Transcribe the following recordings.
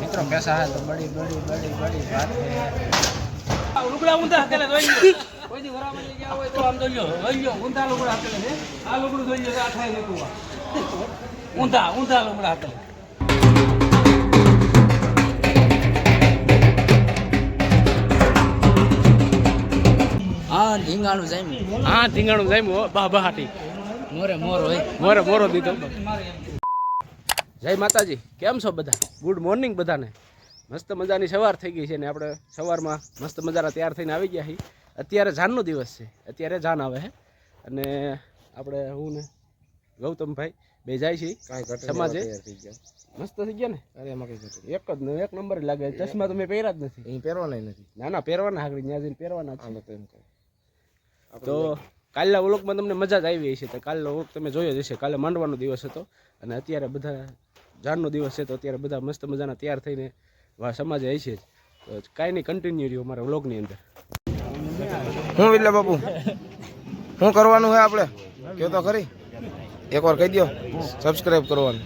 મિત્રો પૈસા હે તો બડી બડી બડી બડી વાત હે લુગડા ઊંધા હકેલે જોઈ. કોઈ દી વરામાં લઈ ગયા હોય તો આમ જોઈ લ્યો. જોઈ લ્યો. ઊંધા લુગડા હકેલે છે. આ લુગડું જોઈ લ્યો તો આ થાય નતું આ. ઊંધા ઊંધા લુગડા હકેલે હા ધીંગાણું જામ્યું હા ધીંગાણું જામ્યું બા બહાટી મોરે મોર હોય મોરે મોરો દીધો જય માતાજી. કેમ છો બધા? ગુડ મોર્નિંગ બધાને. મસ્ત મજાની સવાર થઈ ગઈ છે ને આપણે સવારમાં મસ્ત મજાના તૈયાર થઈને આવી ગયા છીએ. અત્યારે જાનનો દિવસ છે. અત્યારે જાન આવે છે અને આપણે હું ને ગૌતમભાઈ બે જાય છીએ સમાજે. મસ્ત થઈ ગયા ને? અરે એમાં કઈ એક જ એક નંબર લાગે. ચશ્મા તો મેં પહેર્યા જ નથી. અહીં પહેરવાના નથી. ના ના પહેરવાના આગળ ત્યાં જઈને પહેરવાના તો કાલના વ્લોગમાં તમને મજા જ આવી હશે. તો કાલનો વ્લોગ તમે જોયો જ હશે. કાલે માંડવાનો દિવસ હતો. અને અત્યારે બધા જાનનો દિવસ છે તો અત્યારે બધા મસ્ત મજાના તૈયાર થઈને સમાજ સમાજે છે તો કાંઈ નહીં કન્ટિન્યુ રહ્યો મારા વ્લોગની અંદર. હું એટલે બાપુ? શું કરવાનું છે આપણે? કહો તો ખરી. એકવાર કહી દો સબસ્ક્રાઇબ કરવાનું.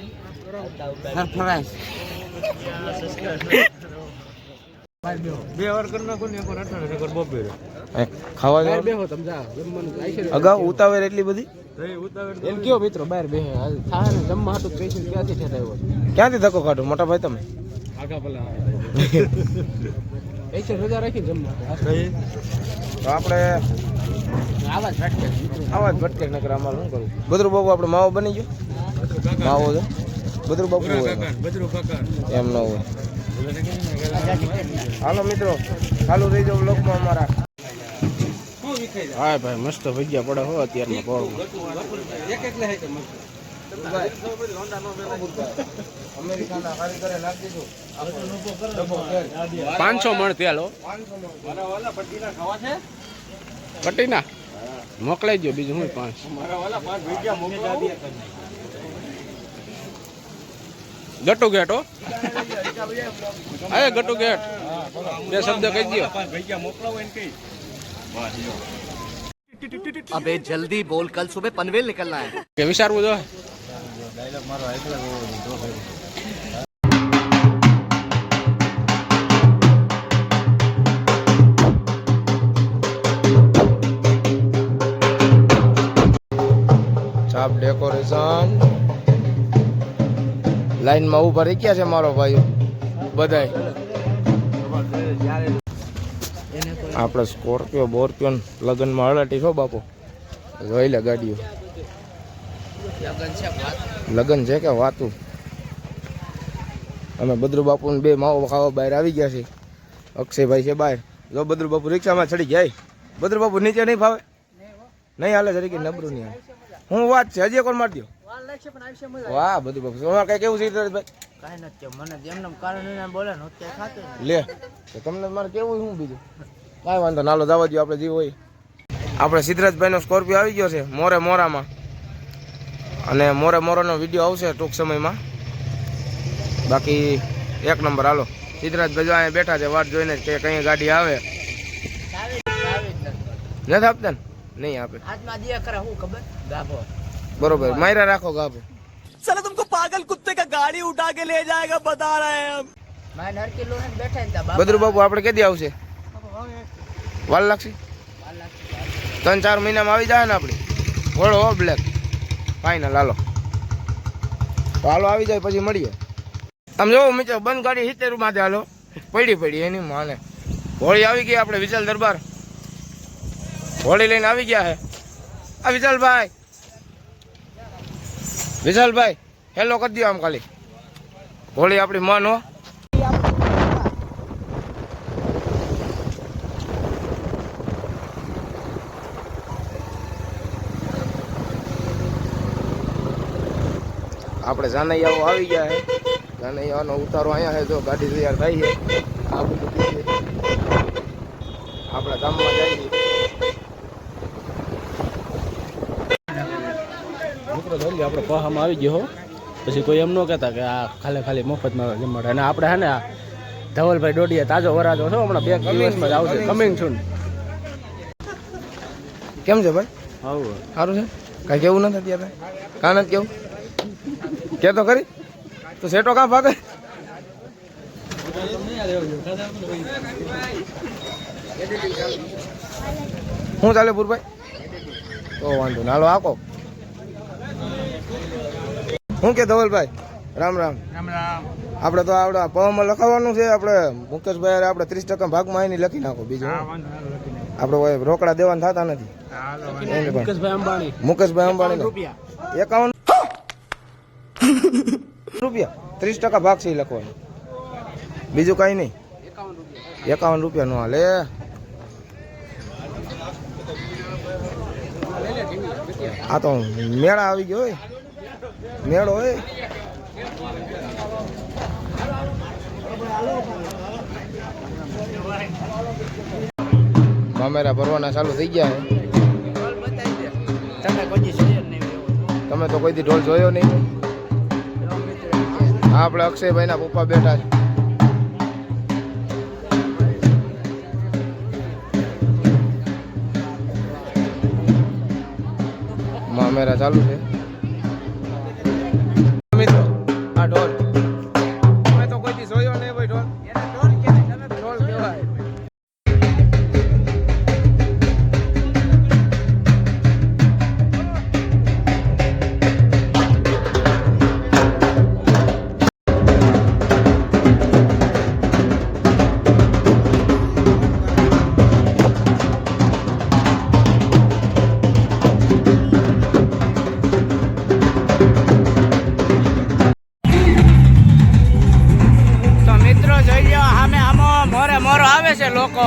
અગાઉ ઉતાવળ એટલી બધી? એમ કયો મિત્રો બહાર બેહે. હાલ થાય ને જમવા હતું પૈસા ક્યાંથી ઠેઠાયો ક્યાંથી ધક્કો કાઢો મોટા ભાઈ તમે? આગા પેલા. પૈસા રજા રાખી જમવા. તો આપણે આવાજ ભટકે આવાજ ભટકે નકર અમારે શું કરવું? બદરુ બાબુ આપણે માવો બની ગયો? માવો છે? બદરુ બાબુ એમ ન હોય. હાલો મિત્રો ચાલુ રહી જાવ લોકમાં અમારા. હા, ભાઈ, મસ્ત ભજીયા પડે હો અત્યારમાં એક એટલે હે કે મસ્ત પાંચસો મણ તેલ, હો. પટ્ટીના મોકલાઈ ગયો બીજું હું પાંચ. ગટુ ગેટ, હો. હા ગટુ ગેટ. બે શબ્દ કહી દો अबे जल्दी बोल कल सुबह पनवेल निकलना है કે વિચારવું જો ચાપ ડેકોરેશન લાઈનમાં ઊભા રહી ગયા છે મારો ભાઈઓ બધાય આપણે સ્કોર્પિયો બોર્પિયો લગ્નમાં હળાટી છો બાપુ? જોઈ લે ગાડીઓ. લગન છે કે વાતું? અમે બદ્રુ બાપુને બે માવો ખાવા બહાર આવી ગયા છે અક્ષયભાઈ છે બહાર. જો બદ્રુ બાપુ રિક્ષામાં ચડી જાય. બદ્રુ બાપુ નીચે નહીં ફાવે? નહીં હાલે તરીકે નબરું નહીં હાલે. હું વાત છે હજી કોણ મારી દો વાહ બધું બાપુ. તમારે કઈ કેવું છે ભાઈ કાંઈ નથી મને એમને કારણ બોલે ને ખાતે લે તો તમને મારે કેવું શું બીજું? કાંઈ વાંધો નાલો જવા દો આપણે જે હોય આપણે સિદ્ધરાજભાઈનો સ્કોર્પિયો આવી ગયો છે મોરે મોરામાં અને મોરે મોરાનો વિડીયો આવશે ટૂંક સમયમાં બાકી એક નંબર હાલો સિદ્ધરાજભાઈ જો અહીંયા બેઠા છે વાટ જોઈને કે કઈ ગાડી આવે આવી આવી જ નથી નથી આપતા ને નહીં આપે હાથમાં દિયા કરે હું ખબર ગાભો બરોબર માયરા રાખો ગાભો साला तुमको पागल कुत्ते का गाड़ी उठा के ले जाएगा बता रहे हैं हम મારે નરકી લોહે ને બેઠા ને ત્યાં બાપા બદ્રુ બાબુ આપણે કેદી આવશે વાલ લાગશે? ત્રણ ચાર મહિનામાં આવી જાય ને આપણી. ઘોડો હો બ્લેક ફાઇનલ હાલો. હાલો, આવી જાય, પછી મળીએ. તમે જોવો મિત્રો, બંધ ગાડી સિત્તેરમાં હાલો. પડી પડી, એની માને. હોળી આવી ગઈ આપણે વિશાલ દરબાર. હોળી લઈને આવી ગયા હે. આ વિશાલભાઈ. વિશાલભાઈ, હેલો કરી દો આમ ખાલી. હોળી આપણી મન. હો આપણે જાનૈયાઓ આવી ગયા છે જાનૈયાનો ઉતારો અહીંયા છે જો ગાડી તૈયાર થઈ છે આ બધું આપણા ગામમાં જાય છે. લો આપણે પહામાં આવી ગયો હો. પછી કોઈ એમ ન કહેતા કે આ ખાલી ખાલી મફતમાં જમાડે. અને આપણે હે ને આ ધવલભાઈ ડોડિયા તાજો વરાજો છો હમણાં બે દિવસમાં જ આવશે. કમિંગ છું કેમ છે ભાઈ? સારું છે? કાંઈ કેવું નથી અત્યારે? કાં નથી કેવું? કે તો કરી તો સેટો કાં ભાગે? શું ચાલે પુરભાઈ? તો વાંધો નાલો આકો શું કે ધવલભાઈ? રામ રામ. રામ રામ. આપણે તો આપણે પવામાં લખાવવાનું છે. આપણે મુકેશભાઈ આપડે આપણે ત્રીસ ટકા ભાગમાં એની લખી નાખો બીજું. હા હું. આપણે રોકડા દેવાના થતા નથી. મુકેશભાઈ અંબાણી મુકેશભાઈ અંબાણી એકાવન રૂપિયા. ત્રીસ ટકા ભાગ છે લખવાનું. બીજું કઈ નહીં. એકાવન રૂપિયા નો હાલે. આ તો મેળા આવી ગયો હોય. મેળો હોય. મામેરા ભરવાના ચાલુ થઈ ગયા છે તમે તો કોઈ દી ઢોલ જોયો નહીં. આપણે અક્ષયભાઈના પપ્પા બેઠા છે. મામેરા ચાલુ છે. જોઈ સામે મોરે મોરો આવે છે લોકો.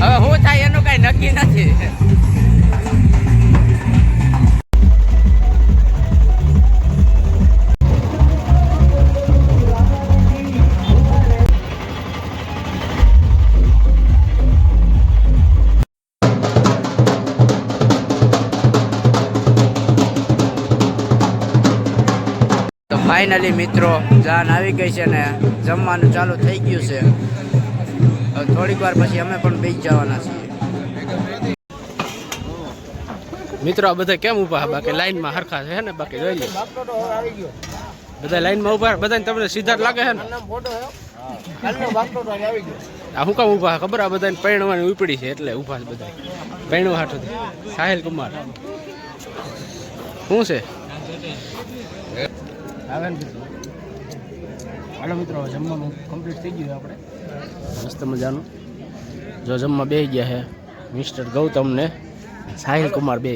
હવે શું થાય એનું કઈ નક્કી નથી. ફાઇનલી મિત્રો, જાન આવી ગઈ છે ને જમવાનું ચાલુ થઈ ગયું છે. થોડીક વાર પછી અમે પણ બેસી જવાના છીએ. મિત્રો, આ બધા કેમ ઊભા? બાકી લાઈનમાં હરખા છે ને? બાકી જોઈ લે. બધા લાઈનમાં ઊભા? બધાને તમને સીધા લાગે છે ને? શું કામ ઊભા ખબર આ બધાને પૈણવાની ઉપડી છે એટલે ઊભા છે બધા પૈણવા હાટું સાહિલ કુમાર. શું છે? આવે ને હાલો મિત્રો જમવાનું કમ્પ્લીટ થઈ ગયું આપણે. મસ્ત મજાનું. જો જમવા બે ગયા છે મિસ્ટર ગૌતમ ને સાહિલ કુમાર બે.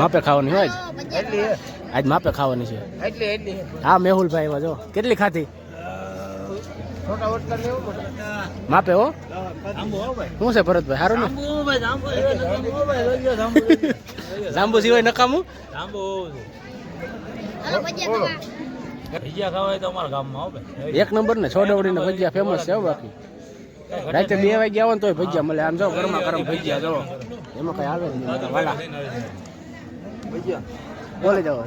માપે ખાવાની હોય આજ માપે ખાવાની છે. હા મેહુલભાઈ એવા જો. કેટલી ખાતી માપે હો? શું છે ભરતભાઈ? સારું ને? જાંબુ સિવાય નકામું? એક નંબર ને છોડવડી ને ભજીયા ફેમસ છે હો બાકી. રાતે બે વાગે આવો ને તોય ભજીયા મળે. આમ જો ગરમા ગરમ ભજીયા જો. એમાં કઈ આવે નહીં. વાલા. બોલે જાઓ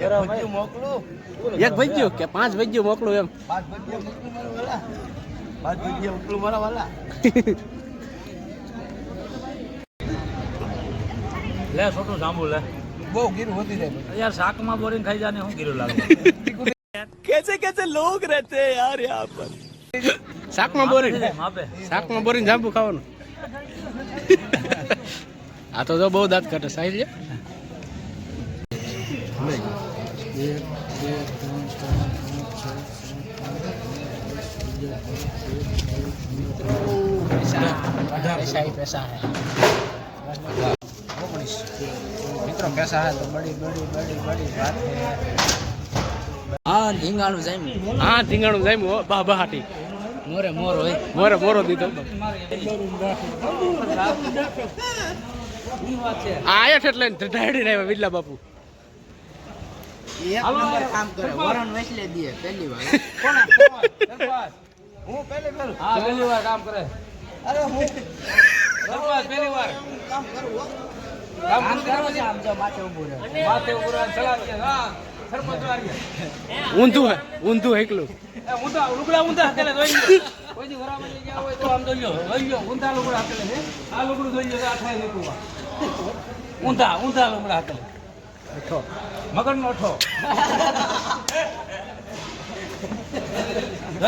એક ભજ્યું કે પાંચ ભજ્યું મોકલું એમ. લે છોટું સાંભળું લે. બહુ ગીરું વધી જાય યાર શાકમાં બોરીને ખાઈ જાને હું ગીરું લાગે कैसे कैसे लोग रहते हैं यार यहाँ पर શાકમાં બોરી માપે શાકમાં બોરીને જાંબુ ખાવાનું આ તો જો બહુ દાંત કાઢે સાહેબ છે पैसा ही पैसा है मित्रों कैसा है तो बड़ी बड़ी बड़ी बड़ी बात है હા ઢીંગાણું જાય હા ધીંગાણું જાય હો બા બહાટી મોરે મોર હોય મોરે મોરો દીધો આ આયા છે એટલે ઢાળી આવ્યા વિરલા બાપુ એક નંબર કામ કરે વરણ વેચલે દે પહેલી વાર હા પહેલી વાર કામ કરે સરપંચ પહેલી વાર કામ કરે ઊંધું હે ઊંધું એકલું ઊંધા લુગડા ઊંધા હકેલે જોઈ ગયા હોય તો આમ જોઈ લ્યો જોઈ ઊંધા લુગડા હકેલે છે આ લુગડું જોઈ લ્યો આ થાય ઊંધા ઊંધા લુગડા હકેલે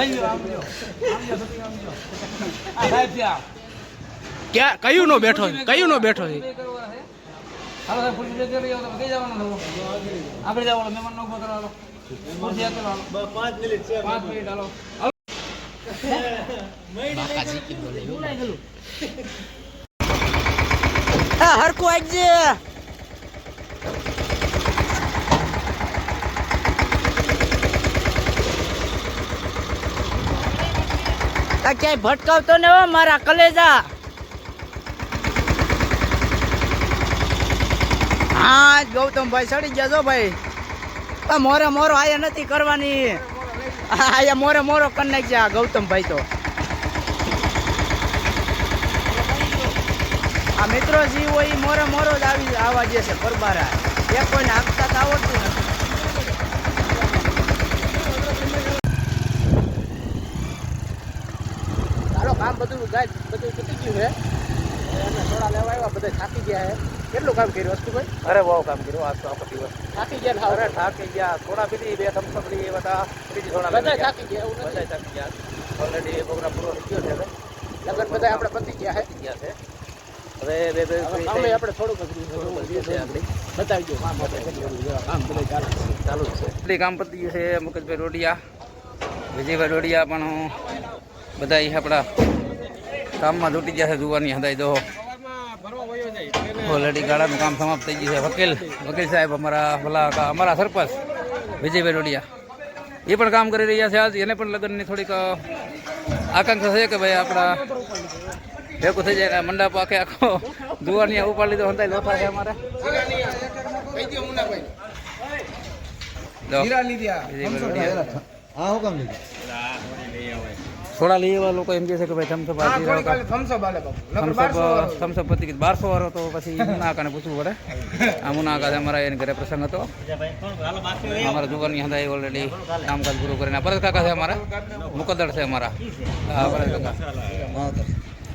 લ્યો આ સાહેબ ત્યાં ક્યાં કયું નો બેઠો કયું નો બેઠો છે હાલો સાહેબ ખુરશી લેતી લઈ આવો કઈ જવાનું થવું આગળ જાવ મહેમાન નો ઊભો કરો હાલો. ખુરશી આપી હાલો. પાંચ મિનિટ છે પાંચ મિનિટ હાલો. આ હરખું આવજે આ ક્યાંય ભટકાવતો ને મારા કલેજા. હા ગૌતમભાઈ સડી ગયા છો ભાઈ. મોરે મોરો આયા નથી કરવાની. આયા મોરે મોરો કરી નાખ્યા ગૌતમભાઈ તો. આ મિત્રો જે હોય એ મોરે મોરો જ આવી આવવા જે છે પરબારા. એ કોઈને આપતા તો આવડતું નથી. ચાલો કામ બધું ગાય, બધું ચૂકી ગયું છે. અને થોડા લેવા આવ્યા, બધા થાકી ગયા છે. કેટલું કામ કર્યું હતું ભાઈ અરે બહુ કામ કર્યું આજ તો આખો દિવસ. થાકી ગયા ને અરે થાકી ગયા થોડા પીધી બે થમ્સઅપ એ બધા ત્રીજી થોડા બધા થાકી ગયા એવું બધા થાકી ગયા. ઓલરેડી પ્રોગ્રામ પૂરો થઈ ગયો છે હવે. લગન બધા આપણે પતી ગયા છે ગયા છે. હવે બે બે. આપણે થોડુંક. બતાવી દો. કામ ચાલે ચાલુ છે. એટલી કામ પતી ગયું છે મુકેશભાઈ રોડિયા વિજયભાઈ રોડિયા પણ બધા આપણા કામમાં તૂટી ગયા છે જોવાની હદાય દો ઓલરેડી ગાળાનું કામ સમાપ્ત થઈ ગયું છે. વકીલ વકીલ સાહેબ અમારા ભલા અમારા સરપંચ વિજયભાઈ રોડિયા એ પણ કામ કરી રહ્યા છે આજ. એને પણ લગ્નની થોડીક આકાંક્ષા છે કે ભાઈ આપણા ભેગું થઈ જાય મંડપ આખે આખો જુવાની ઉપાડી લીધો હંતાઈ લોથા છે અમારે. મુનાભાઈ જો. હીરા લીધા? થોડા લઈ એવા લોકો એમ કહે છે કે ભાઈ થમસપ હા આપી થોડી રહ્યો કાલે થમ્સઅપ આલે બાપુ નકર 1200 વાળો. થમ્સઅપ થમ્સઅપ પતી ગયું બારસો વાળો તો પછી મુનાકાને પૂછવું પડે. આ મુનાકા અમારા એને ઘરે પ્રસંગ હતો. અમારા જુગારની હતા એ ઓલરેડી કામકાજ પૂરું કરીને. પરત કાકા છે અમારા. મુકદ્દર છે અમારા. હા પરત કાકા.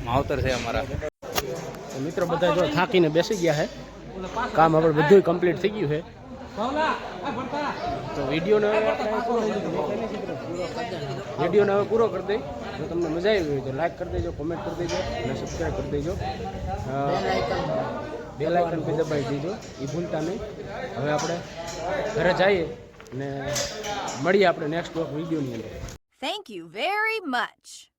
માવતર. છે અમારા. મિત્રો બધા જો થાકીને બેસી ગયા છે કામ આપણે બધું કમ્પ્લીટ થઈ ગયું છે તો વિડીયોને હવે વિડીયોને હવે પૂરો કરી દઈ. જો તમને મજા આવી હોય તો લાઈક કરી દેજો કોમેન્ટ કરી દેજો અને સબસ્ક્રાઈબ કરી દેજો. બે લાઇકન બી દબાવી દેજો. એ ભૂલતા નહીં. હવે આપણે ઘરે જઈએ અને મળીએ આપણે નેક્સ્ટ વિડીયોની અંદર. Thank you very much.